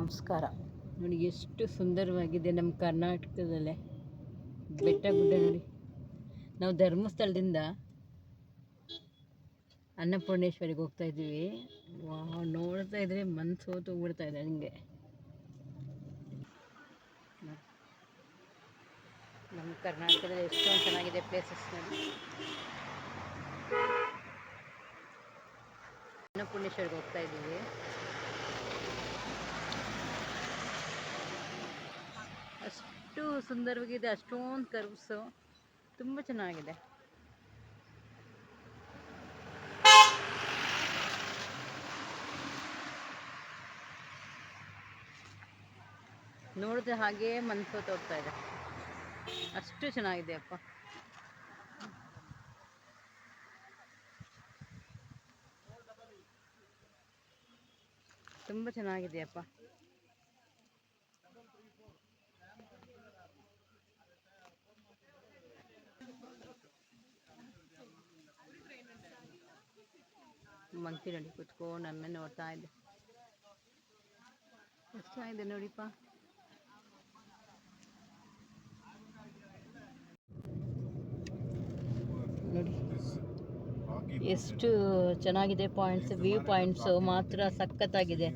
ನಮಸ್ಕಾರ. ನೋಡಿ ಎಷ್ಟು ಸುಂದರವಾಗಿದೆ ನಮ್ಮ ಕರ್ನಾಟಕದಲ್ಲೇ. ಬೆಟ್ಟ ಗುಡ್ಡ ನೋಡಿ. ನಾವು ಧರ್ಮಸ್ಥಳದಿಂದ ಅನ್ನಪೂರ್ಣೇಶ್ವರಿಗೆ ಹೋಗ್ತಾ ಇದ್ದೀವಿ. ವಾ ನೋಡ್ತಾ ಇದ್ರೆ ಮನ್ಸು ಹೋಗ್ಬಿಡ್ತಾ ಇದೆ ಹಂಗೆ. ನಮ್ಮ ಕರ್ನಾಟಕದಲ್ಲಿ ಎಷ್ಟೊಂದು ಚೆನ್ನಾಗಿದೆ ಪ್ಲೇಸಸ್ ನೋಡಿ. ಅನ್ನಪೂರ್ಣೇಶ್ವರಿಗೆ ಹೋಗ್ತಾ ಇದ್ದೀವಿ. ಅಷ್ಟು ಸುಂದರವಾಗಿದೆ ಅಷ್ಟೊಂದು ಕರ್ವ್ಸು ತುಂಬ ಚೆನ್ನಾಗಿದೆ. ನೋಡಿದ್ರೆ ಹಾಗೆ ಮನಸ್ಸು ಹೋಗ್ತಾ ಇದೆ. ಅಷ್ಟು ಚೆನ್ನಾಗಿದೆ ಅಪ್ಪ. ತುಂಬ ಚೆನ್ನಾಗಿದೆಯಪ್ಪ ಮಂಕಿ ನೋಡಿ ಕುತ್ಕೊಂಡು ಅಮ್ಮ ನೋಡ್ತಾ ಇದ್ದೆ. ಇದೆ ನೋಡಿಪ್ಪ. ನೋಡಿ. ಎಷ್ಟು ಚೆನ್ನಾಗಿದೆ ಪಾಯಿಂಟ್ಸ್ ವ್ಯೂ ಪಾಯಿಂಟ್ಸ್ ಮಾತ್ರ ಸಖತ್ತಾಗಿದೆ.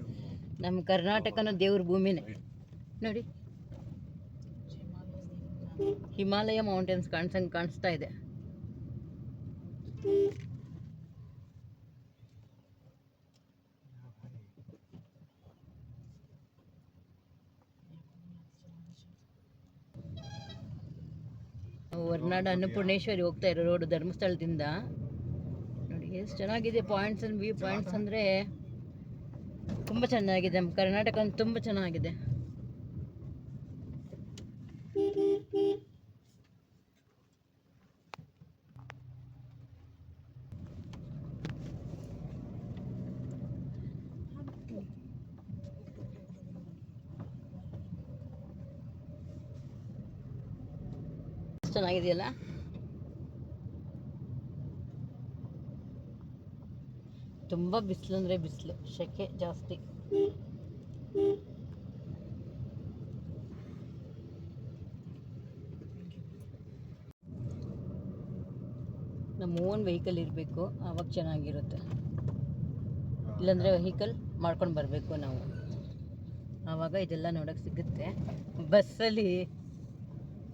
ನಮ್ಮ ಕರ್ನಾಟಕನ ದೇವ್ರ ಭೂಮಿನೇ. ನೋಡಿ. ಹಿಮಾಲಯ ಮೌಂಟೇನ್ಸ್ ಕಾಣಿಸಂಗೆ ಕಾಣಿಸ್ತಾ ಇದೆ. ಹೊರನಾಡು ಅನ್ನಪೂರ್ಣೇಶ್ವರಿ ಹೋಗ್ತಾ ಇರೋ ರೋಡು ಧರ್ಮಸ್ಥಳದಿಂದ. ನೋಡಿ ಎಷ್ಟು ಚೆನ್ನಾಗಿದೆ ಪಾಯಿಂಟ್ಸ್ ಅಂಡ್ ವ್ಯೂ ಪಾಯಿಂಟ್ಸ್ ಅಂದರೆ ತುಂಬ ಚೆನ್ನಾಗಿದೆ. ನಮ್ಮ ಕರ್ನಾಟಕ ತುಂಬ ಚೆನ್ನಾಗಿದೆ. ಚೆನ್ನಾಗಿದೆಯಲ್ಲ? ತುಂಬ ಬಿಸಿಲು ಅಂದರೆ ಬಿಸಿಲು, ಸೆಕೆ ಜಾಸ್ತಿ. ನಮ್ಮ ಓನ್ ವೆಹಿಕಲ್ ಇರಬೇಕು, ಆವಾಗ ಚೆನ್ನಾಗಿರುತ್ತೆ. ಇಲ್ಲಾಂದರೆ ವೆಹಿಕಲ್ ಮಾಡ್ಕೊಂಡು ಬರಬೇಕು ನಾವು. ಆವಾಗ ಇದೆಲ್ಲ ನೋಡೋಕ್ಕೆ ಸಿಗುತ್ತೆ. ಬಸ್ಸಲ್ಲಿ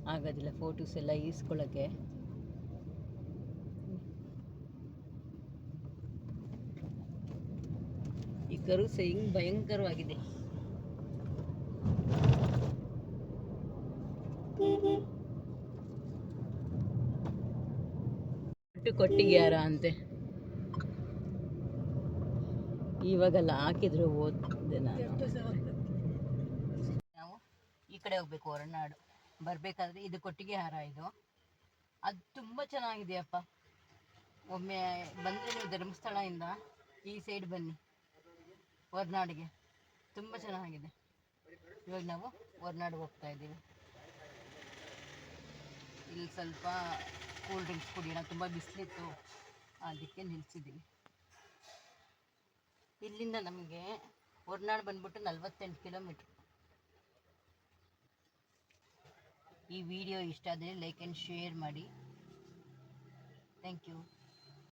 ಆಗೋದಿಲ್ಲ ಫೋಟೋಸ್ ಎಲ್ಲ ಈಸ್ಕೊಳ್ಳೋಕ್ಕೆ ಈ ಕರು ಸಹ ಹಿಂಗ್ ಭಯಂಕರವಾಗಿದೆ. ಕೊಟ್ಟು ಕೊಟ್ಟಿಗೆ ಯಾರ ಅಂತೆ? ಇವಾಗೆಲ್ಲ ಹಾಕಿದ್ರು ಓದ್ದೆ ನಾನು. ನಾವು ಈ ಕಡೆ ಹೋಗ್ಬೇಕು ಹೊರನಾಡು. ಬರಬೇಕಾದ್ರೆ ಇದು ಕೊಟ್ಟಿಗೆ ಹಾರ ಇದು. ಅದು ತುಂಬ ಚೆನ್ನಾಗಿದೆಯಪ್ಪ. ಒಮ್ಮೆ ಬಂದರೆ ನೀವು ಧರ್ಮಸ್ಥಳದಿಂದ ಈ ಸೈಡ್ ಬನ್ನಿ. ಹೊರನಾಡಿಗೆ. ತುಂಬ ಚೆನ್ನಾಗಿದೆ. ಇವಾಗ ನಾವು ಹೊರನಾಡು ಹೋಗ್ತಾ ಇದ್ದೀವಿ. ಇಲ್ಲಿ ಸ್ವಲ್ಪ ಕೂಲ್ ಡ್ರಿಂಕ್ಸ್ ಕುಡಿಯೋಣ ತುಂಬ ಬಿಸಿಲಿತ್ತು. ಅದಕ್ಕೆ ನಿಲ್ಲಿಸಿದ್ದೀವಿ ಇಲ್ಲಿಂದ ನಮಗೆ ಹೊರನಾಡು ಬಂದ್ಬಿಟ್ಟು ನಲ್ವತ್ತೆಂಟು ಕಿಲೋಮೀಟ್ರ್ ಈ ವಿಡಿಯೋ ಇಷ್ಟ ಆದರೆ ಲೈಕ್ ಆ್ಯಂಡ್ ಶೇರ್ ಮಾಡಿ. Thank you